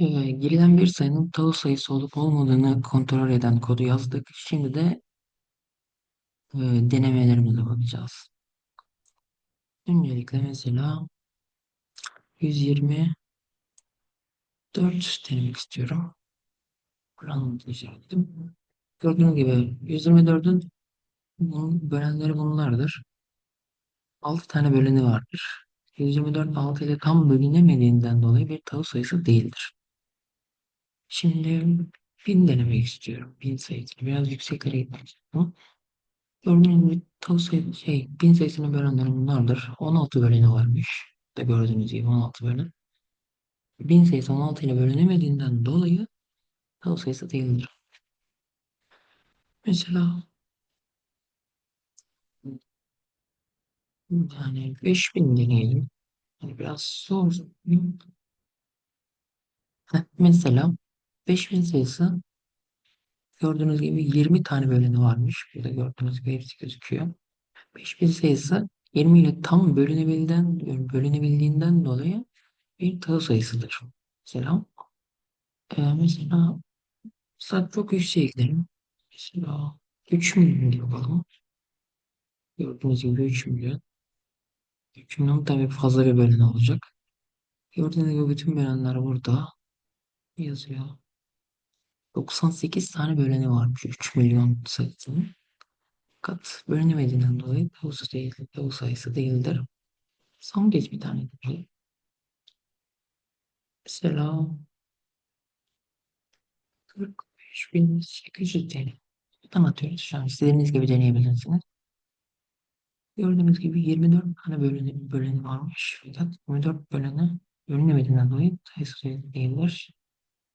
Ee, girilen bir sayının tağıl sayısı olup olmadığını kontrol eden kodu yazdık. Şimdi de e, denemelerimize bakacağız. Öncelikle mesela 124 denemek istiyorum. Buranın düzelttim. Gördüğünüz gibi 124'ün bunun bölenleri bunlardır. 6 tane böleni vardır. 124 6 ile tam bölünemediğinden dolayı bir tağıl sayısı değildir. Şimdi 1000 denemek istiyorum. 1000 sayısını biraz yükseklere gitmek istiyorum. Gördüğünüz gibi tağıl sayısı şey 1000 sayısını bölenler bunlardır. 16 böleni varmış. Da gördüğünüz gibi 16 bölün. 1000 sayısı 16 ile bölünemediğinden dolayı tağıl sayısı değildir. Mesela yani 5000 deneyelim. Yani biraz zor. Heh, Mesela 5000 sayısı gördüğünüz gibi 20 tane böleni varmış. Burada gördüğünüz gibi hepsi gözüküyor. 5000 sayısı 20 ile tam bölünebildiğinden, bölünebildiğinden dolayı bir tığ sayısıdır. Mesela e, mesela saat çok yükseğe gidelim. Mesela 3 milyon yapalım. Gördüğünüz gibi 3 milyon. 3 milyon tabii fazla bir bölün olacak. Gördüğünüz gibi bütün bölenler burada yazıyor. 98 tane böleni varmış 3 milyon sayısının. Fakat bölünemediğinden dolayı tavuk değil, tavuk sayısı değildir. Son geç bir tane deneyelim. Mesela 45.800 TL. Buradan atıyoruz. Şu an istediğiniz gibi deneyebilirsiniz. Gördüğünüz gibi 24 tane böleni, böleni varmış. Fakat 24 böleni bölünemediğinden dolayı sayısı değildir.